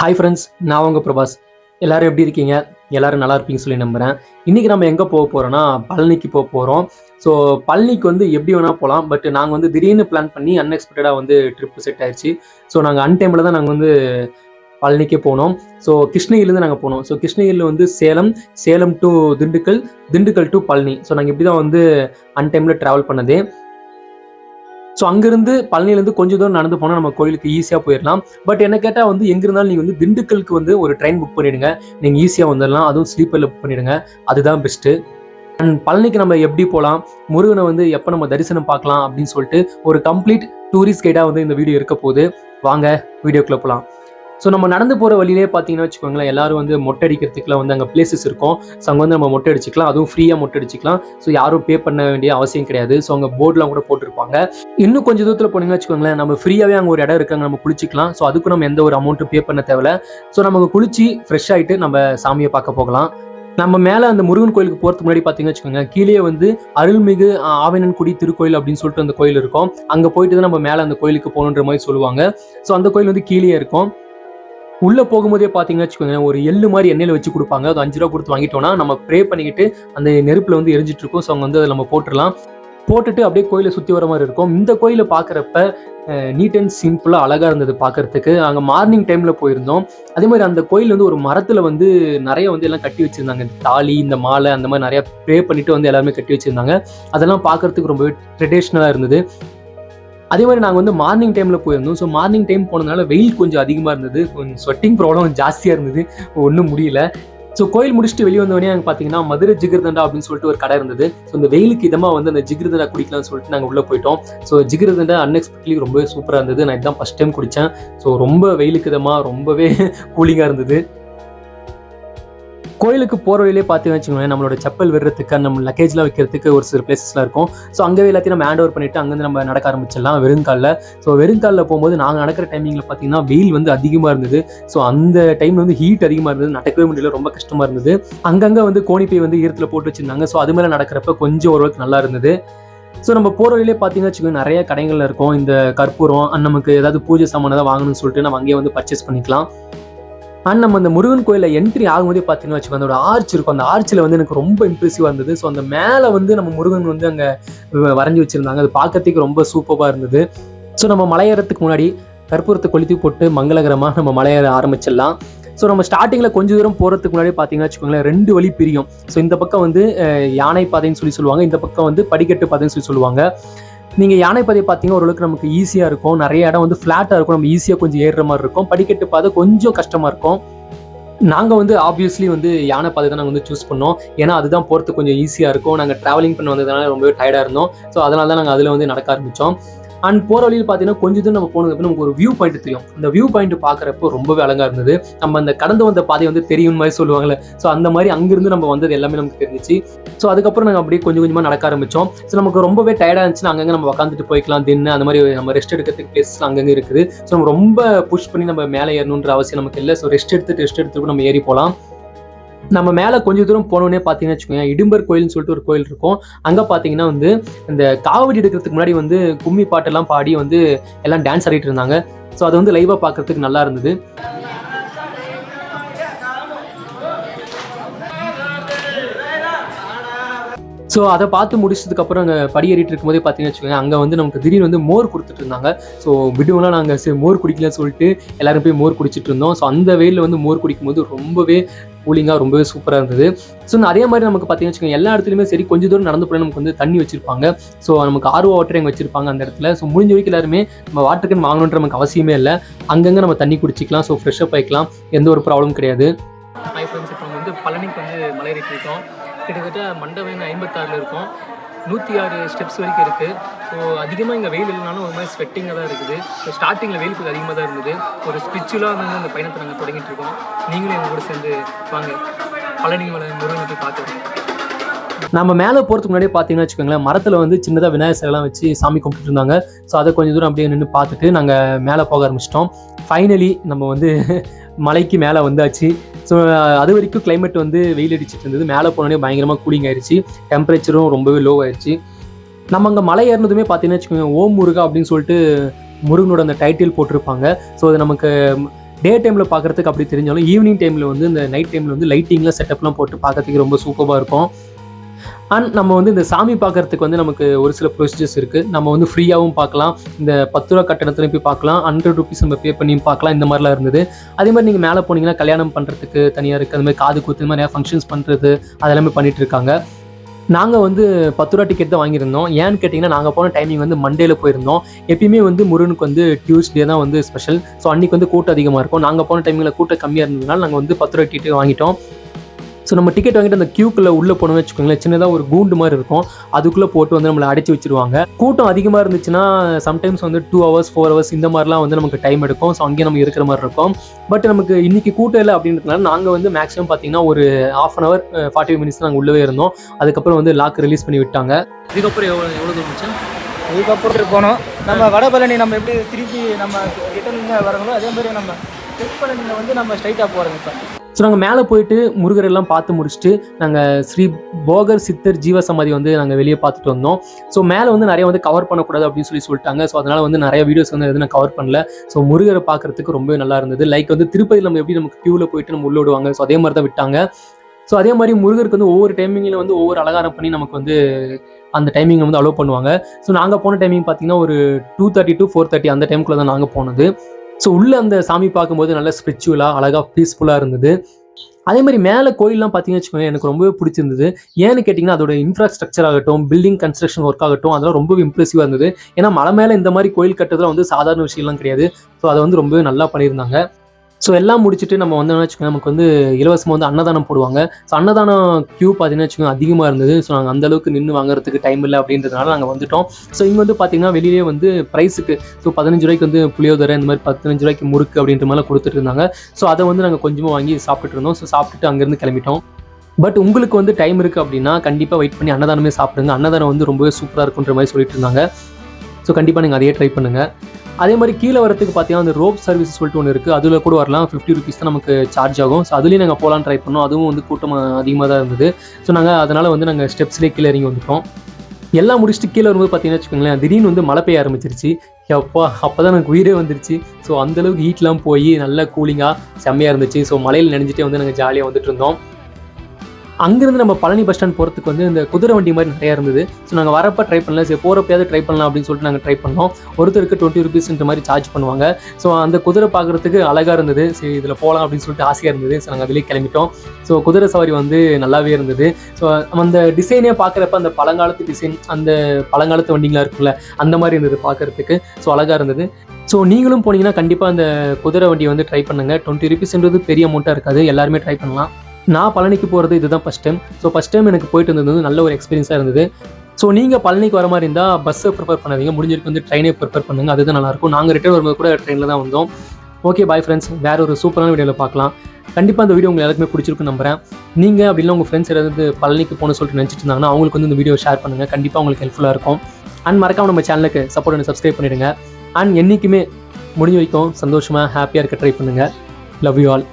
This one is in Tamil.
ஹாய் ஃப்ரெண்ட்ஸ் நான் உங்கள் பிரபாஸ். எல்லாரும் எப்படி இருக்கீங்க? எல்லாரும் நல்லா இருப்பீங்கன்னு சொல்லி நம்புகிறேன் இன்றைக்கி நம்ம எங்கே போக போகிறோன்னா பழனிக்கு போக போகிறோம் ஸோ பழனிக்கு வந்து எப்படி வேணால் போகலாம் பட் நாங்கள் வந்து திடீர்னு பிளான் பண்ணி அன்எக்ஸ்பெக்டடாக வந்து ட்ரிப் செட் ஆயிடுச்சு ஸோ நாங்கள் அன்டைமில் தான் நாங்கள் வந்து பழனிக்கே போனோம். ஸோ கிருஷ்ணகிரிலேருந்து நாங்கள் போனோம். ஸோ கிருஷ்ணகிரியில் வந்து Salem Salem to Dindigul Dindigul to Palani. So நாங்கள் இப்படி தான் வந்து அன்டைமில் ட்ராவல் பண்ணது. ஸோ அங்கேருந்து பழனிலேருந்து கொஞ்சம் தூரம் நடந்து போனால் நம்ம கோயிலுக்கு ஈஸியாக போயிடலாம் பட் என்ன கேட்டால் வந்து எங்கே இருந்தாலும் நீங்கள் வந்து திண்டுக்கலுக்கு வந்து ஒரு ட்ரெயின் புக் பண்ணிடுங்க. நீங்கள் ஈஸியாக வந்துடலாம் அதுவும் ஸ்லீப்பரில் புக் பண்ணிடுங்க. அதுதான் பெஸ்ட்டு அண்ட் பழனிக்கு நம்ம எப்படி போகலாம் முருகனை வந்து எப்போ நம்ம தரிசனம் பார்க்கலாம் அப்படின்னு சொல்லிட்டு ஒரு கம்ப்ளீட் டூரிஸ்ட் கைடாக வந்து இந்த வீடியோ இருக்க போகுது. வாங்க வீடியோக்குள்ளே போகலாம் ஸோ நம்ம நடந்து போகிற வழியிலே பார்த்தீங்கன்னா வச்சுக்கோங்களேன் எல்லாரும் வந்து மொட்டை அடிக்கிறதுக்குலாம் வந்து அங்கே பிளேசஸ் இருக்கும். ஸோ அங்கே வந்து நம்ம மொட்டை அடிச்சுக்கலாம் அதுவும் ஃப்ரீயாக மொட்டை அடிச்சுக்கலாம் ஸோ யாரும் பே பண்ண வேண்டிய அவசியம் கிடையாது. ஸோ அங்கே போர்டெலாம் கூட போட்டிருப்பாங்க. இன்னும் கொஞ்சம் தூரத்தில் போனீங்கன்னு வச்சுக்கோங்களேன் நம்ம ஃப்ரீயாகவே அங்கே ஒரு இடம் இருக்காங்க நம்ம குளிச்சிக்கலாம். ஸோ அதுக்கு நம்ம எந்த ஒரு அமௌண்ட்டும் பே பண்ண தேவையில்ல. ஸோ நமக்கு குளிச்சு ஃப்ரெஷ் ஆகிட்டு நம்ம சாமியை பார்க்க போகலாம். நம்ம மேலே அந்த முருகன் கோயிலுக்கு போகிறதுக்கு முன்னாடி பார்த்தீங்கன்னு வச்சுக்கோங்க கீழே வந்து அருள்மிகு ஆ, ஆவினன்குடி திருக்கோயில் அப்படின்னு சொல்லிட்டு அந்த கோயில் இருக்கும். அங்கே போயிட்டு தான் நம்ம மேலே அந்த கோயிலுக்கு போகணுன்ற மாதிரி சொல்லுவாங்க. ஸோ அந்த கோயில் வந்து கீழே இருக்கும். உள்ளே போகும்போதே பார்த்தீங்கன்னு வச்சுக்கோங்க ஒரு எள்ளு மாதிரி எண்ணெயில் வச்சு கொடுப்பாங்க. அது அஞ்சு ரூபா கொடுத்து வாங்கிட்டோம்னா நம்ம ப்ரே பண்ணிக்கிட்டு அந்த நெருப்பில் வந்து எரிஞ்சிட்டு இருக்கும். ஸோ அவங்க வந்து அதை நம்ம போட்டுடலாம். போட்டுட்டு அப்படியே கோயிலை சுற்றி வர மாதிரி இருக்கும். இந்த கோயிலை பார்க்குறப்ப நீட் அண்ட் சிம்பிளாக அழகாக இருந்தது பார்க்கறதுக்கு அங்கே மார்னிங் டைமில் போயிருந்தோம். அதே மாதிரி அந்த கோயில் வந்து ஒரு மரத்தில் வந்து நிறைய வந்து எல்லாம் கட்டி வச்சுருந்தாங்க. தாலி இந்த மாலை அந்த மாதிரி நிறையா ப்ரே பண்ணிட்டு வந்து எல்லாருமே கட்டி வச்சுருந்தாங்க. அதெல்லாம் பார்க்கறதுக்கு ரொம்பவே ட்ரெடிஷ்னலாக இருந்தது. அதே மாதிரி நாங்கள் வந்து மார்னிங் டைமில் போயிருந்தோம். ஸோ மார்னிங் டைம் போனதுனால வெயில் கொஞ்சம் அதிகமாக இருந்தது. கொஞ்சம் ஸ்வெட்டிங் ப்ராப்ளம் ஜாஸ்தியாக இருந்தது. ஒன்றும் முடியல. ஸோ கோயில் முடிச்சுட்டு வெளியே வந்தவொடனே அங்கே பார்த்தீங்கன்னா மதுரை ஜிகிர்தண்டா அப்படின்னு சொல்லிட்டு ஒரு கடை இருந்தது. ஸோ இந்த வெயிலுக்கு இதமாக வந்து அந்த ஜிகிர்தண்டா குடிக்கலாம்னு சொல்லிட்டு நாங்கள் உள்ளே போயிட்டோம். ஸோ ஜிகிர்தண்டா அன்எக்ஸ்பெக்ட்லி ரொம்பவே சூப்பராக இருந்தது. நான் இதுதான் ஃபஸ்ட் டைம் குடித்தேன் ஸோ ரொம்ப வெயிலுக்கு இதமாக ரொம்பவே கூலிங்காக இருந்தது. கோயிலுக்கு போகிற வழியிலே பார்த்தீங்கன்னு வச்சுக்கோங்களேன் நம்மளோட செப்பல் விடுறதுக்கு நம்ம லக்கேஜ்லாம் வைக்கிறதுக்கு ஒரு சில பிளேசஸ்லாம் இருக்கும். ஸோ அங்கே எல்லாத்தையும் நம்ம ஹேண்ட் ஓவர் பண்ணிட்டு அங்கேருந்து நம்ம நடக்க ஆரம்பிச்சிடலாம் வெறுங்காலில். ஸோ வெறுங்காலில் போகும்போது நாங்கள் நடக்கிற டைமிங்கில் பார்த்தீங்கன்னா வெயில் வந்து அதிகமாக இருந்தது. ஸோ அந்த டைமில் வந்து ஹீட் அதிகமாக இருந்தது. நடக்கவே முடியல ரொம்ப கஷ்டமாக இருந்தது. அங்கங்கே வந்து கோணிப்பை வந்து ஈரத்தில் போட்டு வச்சுருந்தாங்க. ஸோ அது மேலே நடக்கிறப்ப கொஞ்சம் ஓரளவுக்கு நல்லா இருந்தது. ஸோ நம்ம போகிற வழியிலே பார்த்தீங்கன்னா வச்சுக்கோங்க நிறைய கடைகளில் இருக்கும். இந்த கற்பூரம் நமக்கு ஏதாவது பூஜை சாமான் ஏதாவது வாங்கணும்னு சொல்லிட்டு நம்ம அங்கேயே வந்து பர்ச்சேஸ் பண்ணிக்கலாம். அண்ட் நம்ம அந்த முருகன் கோயிலில் என்ட்ரி ஆகும்போதே பார்த்தீங்கன்னா வச்சுக்கோங்க அதோட ஆர்ச் இருக்கும். அந்த ஆர்ச்சில் வந்து எனக்கு ரொம்ப இம்ப்ரெசிவாக இருந்தது. ஸோ அந்த மேலே வந்து நம்ம முருகன் வந்து அங்கே வரைஞ்சி வச்சுருந்தாங்க. அது பார்க்கறதுக்கு ரொம்ப சூப்பராக இருந்தது. ஸோ நம்ம மலையேறத்துக்கு முன்னாடி கற்பூரத்தை கொளுத்தி போட்டு மங்களகரமாக நம்ம மலையேற ஆரம்பிச்சிடலாம். ஸோ நம்ம ஸ்டார்டிங்கில் கொஞ்சம் தூரம் போகிறதுக்கு முன்னாடி பார்த்தீங்கன்னா வச்சுக்கோங்களேன் ரெண்டு வழி பிரியும். ஸோ இந்த பக்கம் வந்து யானை பாதைன்னு சொல்லி சொல்லுவாங்க. இந்த பக்கம் வந்து படிக்கட்டு பாதைன்னு சொல்லி சொல்லுவாங்க. நீங்கள் யானை பார்த்தீங்கன்னா ஓரளவுக்கு நமக்கு ஈஸியாக இருக்கும். நிறைய இடம் வந்து ஃப்ளாட்டாக இருக்கும். நம்ம ஈஸியாக கொஞ்சம் ஏறுற மாதிரி இருக்கும். படிக்கட்டு பாதை கொஞ்சம் கஷ்டமாக இருக்கும். நாங்கள் வந்து ஆப்வியஸ்லி வந்து யானை பாதை தான் நாங்கள் வந்து சூஸ் பண்ணோம். ஏன்னா அதுதான் போகிறதுக்கு கொஞ்சம் ஈஸியாக இருக்கும். நாங்கள் ட்ராவலிங் பண்ண வந்ததுனால ரொம்பவே டயர்டாக இருந்தோம். ஸோ அதனால தான் நாங்கள் அதில் வந்து நடக்க ஆரம்பித்தோம் அண்ட் போகிற வழியில் பார்த்தீங்கன்னா கொஞ்சம் தூரம் நம்ம போனதுக்கு நமக்கு ஒரு வியூ பாயிண்ட் தெரியும். அந்த வியூ பாயிண்ட் பார்க்குறப்போ ரொம்பவே அழகாக இருந்தது. நம்ம அந்த கடந்து வந்த பாதை வந்து தெரியும் மாதிரி சொல்லுவாங்கள்ல ஸோ அந்த மாதிரி அங்கிருந்து நம்ம வந்தது எல்லாமே நமக்கு தெரிஞ்சிச்சு. ஸோ அதுக்கப்புறம் நாங்கள் அப்படியே கொஞ்சம் கொஞ்சமாக நடக்க ஆரம்பித்தோம் ஸோ நமக்கு ரொம்பவே டயர்டாக இருந்துச்சுன்னா அங்கங்கே நம்ம உட்காந்துட்டு போய்க்கலாம் தின்னு அந்த மாதிரி நம்ம ரெஸ்ட் எடுக்கிறதுக்கு பிளேஸ் அங்கங்கே இருக்குது. ஸோ நம்ம ரொம்ப புஷ் பண்ணி நம்ம மேலே ஏறணுன்ற அவசியம் நமக்கு இல்லை. ஸோ ரெஸ்ட் எடுத்துட்டு ரெஸ்ட் எடுத்துட்டு நம்ம ஏறி போகலாம். நம்ம மேலே கொஞ்சம் தூரம் போனோடனே பார்த்தீங்கன்னா வச்சுக்கோங்க இடும்பர் கோயில்னு சொல்லிட்டு ஒரு கோயில் இருக்கும். அங்கே பார்த்தீங்கன்னா வந்து இந்த காவடி எடுக்கிறதுக்கு முன்னாடி வந்து கும்மி பாட்டெல்லாம் பாடி வந்து எல்லாம் டான்ஸ் ஆடிட்டு இருந்தாங்க. ஸோ அது வந்து லைவாக பார்க்கறதுக்கு நல்லா இருந்தது. ஸோ அதை பார்த்து முடிச்சதுக்கப்புறம் அங்கே படியேறிட்டு இருக்கும்போதே பார்த்தீங்கன்னு வச்சுக்கோங்க அங்கே வந்து நமக்கு திடீர்னு வந்து மோர் கொடுத்துட்டு இருந்தாங்க. ஸோ விடுவெல்லாம் நாங்கள் சரி மோர் குடிக்கலன்னு சொல்லிட்டு எல்லாரும் போய் மோர் குடிச்சிட்டு இருந்தோம். ஸோ அந்த வெயிலில் வந்து மோர் குடிக்கும்போது ரொம்பவே கூலிங்காக ரொம்பவே சூப்பராக இருந்தது. ஸோ அதே மாதிரி நமக்கு பார்த்தீங்கன்னு வச்சுக்கோங்க எல்லா இடத்துலையுமே சரி கொஞ்சம் தூரம் நடந்து போய் நமக்கு வந்து தண்ணி வச்சிருப்பாங்க. ஸோ நமக்கு ஆர்வ வாட்டர் எங்கே வச்சிருப்பாங்க அந்த இடத்துல. ஸோ முடிஞ்ச வரைக்கும் எல்லாருமே நம்ம வாட்டர் கேன் வாங்கணுன்ற நமக்கு அவசியமே இல்லை. அங்கங்கே நம்ம தண்ணி குடிச்சிக்கலாம் ஸோ ஃப்ரெஷ்ஷப் ஆகிக்கலாம் எந்த ஒரு ப்ராப்ளம் கிடையாது. ஹை ஃப்ரெண்ட்ஸ் இப்போ வந்து பழனிக்கு வந்து மலையேறிட்டு இருக்கோம். கிட்டத்தட்ட மண்டபம் ஐம்பத்தாறில் இருக்கும். நூற்றி ஆறு ஸ்டெப்ஸ் வரைக்கும் இருக்குது ஸோ அதிகமாக இங்கே வெயில் இல்லைனாலும் ஒரு மாதிரி ஸ்வெட்டிங்காக தான் இருக்குது. ஸோ ஸ்டார்டிங்கில் வெயில் கொஞ்சம் அதிகமாக தான் இருந்தது. ஒரு ஸ்பிரிச்சுவலாக வந்து அந்த பயணத்தை நாங்கள் தொடங்கிட்டு இருக்கோம். நீங்களும் எங்கள் கூட சேர்ந்து வாங்க. பழனி மலை முருகனுக்கு போய் பார்த்து நம்ம மேலே போகிறதுக்கு முன்னாடியே பார்த்தீங்கன்னா வச்சுக்கோங்களேன் மரத்தில் வந்து சின்னதாக விநாயகர் சிலைலாம் வச்சு சாமி கும்பிட்டு இருந்தாங்க. ஸோ அதை கொஞ்சம் தூரம் அப்படியே நின்று பார்த்துட்டு நாங்கள் மேலே போக ஆரம்பிச்சிட்டோம். ஃபைனலி நம்ம வந்து மலைக்கு மேலே வந்தாச்சு. ஸோ அது வரைக்கும் கிளைமேட் வந்து வெயில் அடிச்சிட்டு இருந்தது. மேலே போனோடனே பயங்கரமாக கூலிங் ஆயிடுச்சு டெம்பரேச்சரும் ரொம்பவே லோ ஆயிடுச்சு நம்ம அங்கே மலை ஏறினதுமே பார்த்தீங்கன்னா வச்சுக்கோங்க ஓம் முருகா அப்படின்னு சொல்லிட்டு முருகனோட அந்த டைட்டில் போட்டிருப்பாங்க. ஸோ அது நமக்கு டே டைமில் பார்க்குறதுக்கு அப்படி தெரிஞ்சாலும் ஈவினிங் டைமில் வந்து இந்த நைட் டைமில் வந்து லைட்டிங்லாம் செட்டப்லாம் போட்டு பார்க்கறதுக்கு ரொம்ப சூப்பராக இருக்கும். அண்ட் நம்ம வந்து இந்த சாமி பார்க்கறதுக்கு வந்து நமக்கு ஒரு சில ப்ரொசீஜர்ஸ் இருக்குது நம்ம வந்து ஃப்ரீயாகவும் பார்க்கலாம் இந்த பத்து ரூபா கட்டணத்துலையும் போய் பார்க்கலாம் ஹண்ட்ரட் ருபீஸ் நம்ம பே பண்ணி பார்க்கலாம் இந்த மாதிரிலாம் இருந்தது. அதே மாதிரி நீங்கள் மேலே போனீங்கன்னா கல்யாணம் பண்ணுறதுக்கு தனியாக இருக்குது அது மாதிரி காது குத்து இந்த மாதிரி ஃபங்க்ஷன்ஸ் பண்ணுறது அதெல்லாமே பண்ணிகிட்டு இருக்காங்க. நாங்கள் வந்து பத்து ரூபா டிக்கெட் தான் வாங்கியிருந்தோம். ஏன்னு கேட்டிங்கன்னா நாங்கள் போன டைமிங் வந்து மண்டேல போயிருந்தோம். எப்பயுமே வந்து முருகனுக்கு வந்து டியூஸ்டே தான் வந்து ஸ்பெஷல் ஸோ அன்றைக்கி வந்து கூட்டம் அதிகமாக இருக்கும். நாங்கள் போன டைமிங்கில் கூட்டம் கம்மியாக இருந்ததுனால நாங்கள் வந்து பத்து ரூபா டிக்கெட் வாங்கிட்டோம். ஸோ நம்ம டிக்கெட் வாங்கிட்டு அந்த கியூக்குள்ளே உள்ளே போனோம்னு வச்சுக்கோங்களேன் சின்னதாக ஒரு கூண்டு மாதிரி இருக்கும். அதுக்குள்ளே போட்டு வந்து நம்மளை அடைச்சி வச்சிருவாங்க. கூட்டம் அதிகமாக இருந்துச்சுன்னா சம்டைம்ஸ் வந்து டூ ஹவர்ஸ் ஃபோர் ஹவர்ஸ் இந்த மாதிரிலாம் வந்து நமக்கு டைம் எடுக்கும். ஸோ அங்கேயே நம்ம இருக்கிற மாதிரி இருக்கும். பட் நமக்கு இன்னைக்கு கூட்டம் இல்லை அப்படின்றதுனால நாங்கள் வந்து மேக்ஸிமம் பார்த்தீங்கன்னா ஒரு half an hour forty five minutes நாங்கள் உள்ளவே இருந்தோம். அதுக்கப்புறம் வந்து லாக் ரிலீஸ் பண்ணி விட்டாங்க. இதுக்கப்புறம் எவ்வளோ எவ்வளோ தூரம் இதுக்கப்புறம் போனோம். நம்ம வடபழனி நம்ம எப்படி திருப்பி நம்ம ரிட்டர்ன் வரணும் அதே மாதிரி நம்ம தெற்பழனியில் வந்து நம்ம ஸ்ட்ரைட்டாக போகிறோம் இப்போ. ஸோ நாங்கள் மேலே போயிட்டு முருகர் எல்லாம் பார்த்து முடிச்சுட்டு நாங்கள் ஸ்ரீ போகர் சித்தர் ஜீவ சமாதி வந்து நாங்கள் வெளியே பார்த்துட்டு வந்தோம். ஸோ மேலே வந்து நிறைய வந்து கவர் பண்ணக்கூடாது அப்படின்னு சொல்லி சொல்லிட்டாங்க. ஸோ அதனால் வந்து நிறைய வீடியோஸ் வந்து எதுவும் நான் கவர் பண்ணல. ஸோ முருகரை பார்க்கறதுக்கு ரொம்பவே நல்லா இருந்தது. லைக் வந்து திருப்பதியில் நம்ம எப்படி நமக்கு க்யூவில் போயிட்டு நம்ம உள்ள விடுவாங்க ஸோ அதே மாதிரி தான் விட்டாங்க. ஸோ அதே மாதிரி முருகருக்கு வந்து ஒவ்வொரு டைமிங்கில் வந்து ஒவ்வொரு அலங்காரம் பண்ணி நமக்கு வந்து அந்த டைமிங்கில் வந்து அலோவ் பண்ணுவாங்க. ஸோ நாங்கள் போன டைமிங் பார்த்தீங்கன்னா ஒரு two thirty to four thirty அந்த டைமுக்குள்ளே தான் நாங்கள் போனது. ஸோ உள்ளே அந்த சாமி பார்க்கும்போது நல்லா ஸ்பிரிச்சுவலாக அழகாக பீஸ்ஃபுல்லாக இருந்தது. அதே மாதிரி மேலே கோயிலெலாம் பார்த்தீங்கன்னு வச்சுக்கோங்க எனக்கு ரொம்பவே பிடிச்சிருந்தது. ஏன்னு கேட்டிங்கன்னா அதோட இன்ஃப்ராஸ்ட்ரக்சர் ஆகட்டும் பில்டிங் கன்ஸ்ட்ரக்ஷன் ஒர்க் ஆகட்டும் அதெல்லாம் ரொம்பவே இம்ப்ரெசிவாக இருந்தது. ஏன்னா மலை மேலே இந்த மாதிரி கோயில் கட்டுறதுலாம் வந்து சாதாரண விஷயம்லாம் கிடையாது. ஸோ அதை வந்து ரொம்பவே நல்லா பண்ணியிருந்தாங்க. ஸோ எல்லாம் முடிச்சுட்டு நம்ம வந்தோம்னு வச்சுக்கோங்க நமக்கு வந்து இலவசமாக வந்து அன்னதானம் போடுவாங்க. ஸோ அன்னதானம் க்யூ பார்த்தீங்கன்னா வச்சுக்கோங்க அதிகமாக இருந்தது. ஸோ நாங்கள் அந்த அளவுக்கு நின்று வாங்குறதுக்கு டைம் இல்லை அப்படின்றதுனால நாங்கள் வந்துட்டோம். ஸோ இங்கே வந்து பார்த்தீங்கன்னா வெளியிலே வந்து ப்ரைஸுக்கு ஸோ பதினஞ்சு ரூபாய்க்கு வந்து புளியோதரை இந்த மாதிரி பதினஞ்சு ரூபாய்க்கு முறுக்கு அப்படின்ற மாதிரிலாம் கொடுத்துட்டு இருந்தாங்க. ஸோ அதை வந்து நாங்கள் கொஞ்சமாக வாங்கி சாப்பிட்டுட்டு இருந்தோம். ஸோ சாப்பிட்டுட்டு அங்கேருந்து கிளம்பிட்டோம். பட் உங்களுக்கு வந்து டைம் இருக்குது அப்படின்னா கண்டிப்பாக வெயிட் பண்ணி அன்னதானமே சாப்பிடுங்க. அன்னதானம் வந்து ரொம்பவே சூப்பராக இருக்குன்ற மாதிரி சொல்லிட்டு இருந்தாங்க. ஸோ கண்டிப்பாக நீங்கள் அதையே ட்ரை பண்ணுங்கள் அதே மாதிரி கீழே வரத்துக்கு பார்த்தீங்கன்னா அந்த ரோப் சர்வீஸ் சொல்லிட்டு ஒன்று இருக்குது அதில் கூட வரலாம். ஃபிஃப்டி ருபீஸ் தான் நமக்கு சார்ஜ் ஆகும். ஸோ அதுலேயும் நாங்கள் போகலான்னு ட்ரை பண்ணோம். அதுவும் வந்து கூட்டம் அதிகமாக தான் இருந்தது. ஸோ நாங்கள் அதனால் வந்து நாங்கள் ஸ்டெப்ஸ்லேயே கீழே இறங்கி வந்துட்டோம். எல்லாம் முடிச்சுட்டு கீழே வரும்போது பார்த்தீங்கன்னா வச்சுக்கோங்களேன் திடீர்னு வந்து மழை பெய்ய ஆரம்பிச்சிருச்சு. அப்பா அப்போ தான் எனக்கு உயிரே வந்துருச்சு. ஸோ அந்தளவுக்கு ஹீட்லாம் போய் நல்லா கூலிங்காக செம்மையாக இருந்துச்சு. ஸோ மலையில் நினைஞ்சிட்டே வந்து நாங்கள் ஜாலியாக வந்துட்டு இருந்தோம். அங்கேருந்து நம்ம பழனி பஸ் ஸ்டாண்ட் போகிறதுக்கு வந்து இந்த குதிரை வண்டி மாதிரி நிறையா இருந்தது. ஸோ நாங்கள் வரப்போ ட்ரை பண்ணல. சரி போகிறப்பயாவது ட்ரை பண்ணலாம் அப்படின்னு சொல்லிட்டு நாங்கள் ட்ரை பண்ணோம். ஒருத்தருக்கு டுவெண்ட்டி ருபீஸ்ன்ற மாதிரி சார்ஜ் பண்ணுவாங்க. ஸோ அந்த குதிரை பார்க்குறதுக்கு அழகாக இருந்தது. சரி இதில் போகலாம் அப்படின்னு சொல்லிட்டு ஆசையாக இருந்தது. ஸோ நாங்கள் அதிலே கிளம்பிட்டோம். ஸோ குதிரை சவாரி வந்து நல்லாவே இருந்தது. ஸோ அந்த டிசைனே பார்க்குறப்ப அந்த பழங்காலத்து டிசைன் அந்த பழங்காலத்து வண்டிங்களாக இருக்குல்ல அந்த மாதிரி இருந்தது பார்க்குறதுக்கு ஸோ அழகாக இருந்தது. ஸோ நீங்களும் போனீங்கன்னா கண்டிப்பாக அந்த குதிரை வண்டியை வந்து ட்ரை பண்ணுங்கள் டுவெண்ட்டி ருபீஸ்ன்றது பெரிய அமௌண்ட்டாக இருக்காது. எல்லாருமே ட்ரை பண்ணலாம். நான் பழனிக்கு போகிறது இதுதான் first time so first time எனக்கு போயிட்டு இருந்தது வந்து நல்ல ஒரு எக்ஸ்பீரியன்ஸாக இருந்தது. ஸோ நீங்கள் பழனிக்கு வர மாதிரி இருந்தால் பஸ்ஸை ப்ரிஃபர் பண்ணாதீங்க. முடிஞ்சிருக்கு வந்து ட்ரெயினே ப்ரிஃபர் பண்ணுங்கள் அதுதான் நல்லாயிருக்கும். நாங்கள் ரிட்டர்ன் வரும்போது கூட ட்ரெயினில் தான் வந்தோம். ஓகே பாய் ஃப்ரெண்ட்ஸ் வேறு ஒரு சூப்பரான வீடியோவில் பார்க்கலாம். கண்டிப்பாக அந்த வீடியோ உங்களுக்கு எல்லாருக்குமே பிடிச்சிருக்குன்னு நம்புறேன். நீங்கள் அப்படின்னா உங்கள் ஃப்ரெண்ட்ஸ் யாராவது பழனிக்கு போகணும்னு சொல்லிட்டு நினச்சிட்டு இருந்தாங்கன்னா அவங்களுக்கு வந்து இந்த வீடியோ ஷேர் பண்ணுங்கள் கண்டிப்பாக உங்களுக்கு ஹெல்ப்ஃபுல்லாக இருக்கும். அண்ட் மறக்காம நம்ம சேனலுக்கு சப்போர்ட் பண்ணி சப்ஸ்கிரைப் பண்ணிடுங்க. அண்ட் என்றைக்குமே முடிஞ்ச வரைக்கும் சந்தோஷமாக ஹாப்பியாக இருக்க ட்ரை பண்ணுங்கள் லவ் யூ ஆல்